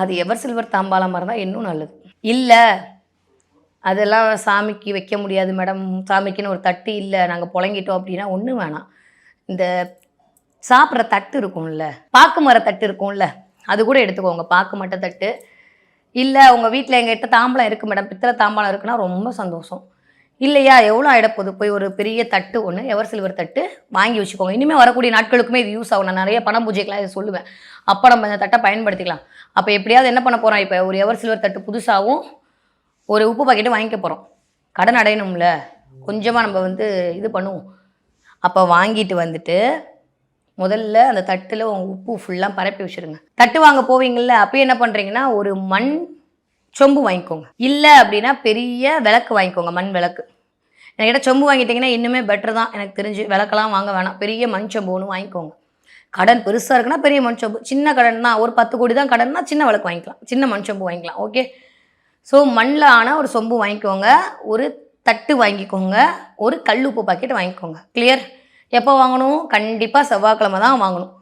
அது ever silver தாம்பாளமாக இருந்தால் இன்னும் நல்லது. இல்லை அதெல்லாம் சாமிக்கு வைக்க முடியாது மேடம். சாமிக்குன்னு ஒரு தட்டு இல்லை. நாங்கள் புழங்கிட்டோம் அப்படின்னா ஒன்றும் வேணாம். இந்த சாப்பிட்ற தட்டு இருக்கும்ல பாக்கு மர தட்டு இருக்கும்ல அது கூட எடுத்துக்கோங்க. பாக்கு மட்ட தட்டு. இல்லை உங்கள் வீட்டில் எங்கிட்ட தாம்பளம் இருக்குது மேடம். பித்தளை தாம்பாளம் இருக்குன்னா ரொம்ப சந்தோஷம். இல்லையா? எவ்வளோ ஆகிடப்போகுது போய் ஒரு பெரிய தட்டு ஒன்று எவர் சில்வர் தட்டு வாங்கி வச்சுக்கோங்க. இனிமேல் வரக்கூடிய நாட்களுக்குமே இது யூஸ் ஆகும். நான் நிறைய பண பூஜைக்கெலாம் இது சொல்லுவேன். அப்போ நம்ம இந்த தட்டை பயன்படுத்திக்கலாம். அப்போ எப்படியாவது என்ன பண்ண போகிறோம் இப்போ ஒரு எவர் சில்வர் தட்டு புதுசாகவும் ஒரு உப்பு பாக்கெட்டு வாங்கிக்க போகிறோம் கடன் அடையணும்ல. கொஞ்சமாக நம்ம வந்து இது பண்ணுவோம். அப்போ வாங்கிட்டு வந்துட்டு முதல்ல அந்த தட்டில் உங்கள் உப்பு ஃபுல்லாக பரப்பி வச்சுருங்க. தட்டு வாங்க போவீங்கள்ல அப்போ என்ன பண்ணுறீங்கன்னா ஒரு மண் சொம்பு வாங்கிக்கோங்க. இல்லை அப்படின்னா பெரிய விளக்கு வாங்கிக்கோங்க மண் விளக்கு. என்கிட்ட சொம்பு வாங்கிட்டீங்கன்னா இன்னுமே பெட்டர் தான். எனக்கு தெரிஞ்சு விளக்கெல்லாம் வாங்க வேணாம். பெரிய மண் சொம்பு ஒன்று வாங்கிக்கோங்க. கடன் பெருசாக இருக்குன்னா பெரிய மண் சொம்பு சின்ன கடன் தான் ஒரு பத்து கோடி தான் கடன்னா சின்ன விளக்கு வாங்கிக்கலாம். சின்ன மண் சொம்பு வாங்கிக்கலாம். ஓகே ஸோ மண்ணில் ஆன ஒரு சொம்பு வாங்கிக்கோங்க. ஒரு தட்டு வாங்கிக்கோங்க. ஒரு கல் உப்பு பாக்கெட் வாங்கிக்கோங்க. கிளியர் எப்போ வாங்கணும்? கண்டிப்பாக செவ்வாய்க்கிழமை தான் வாங்கணும்.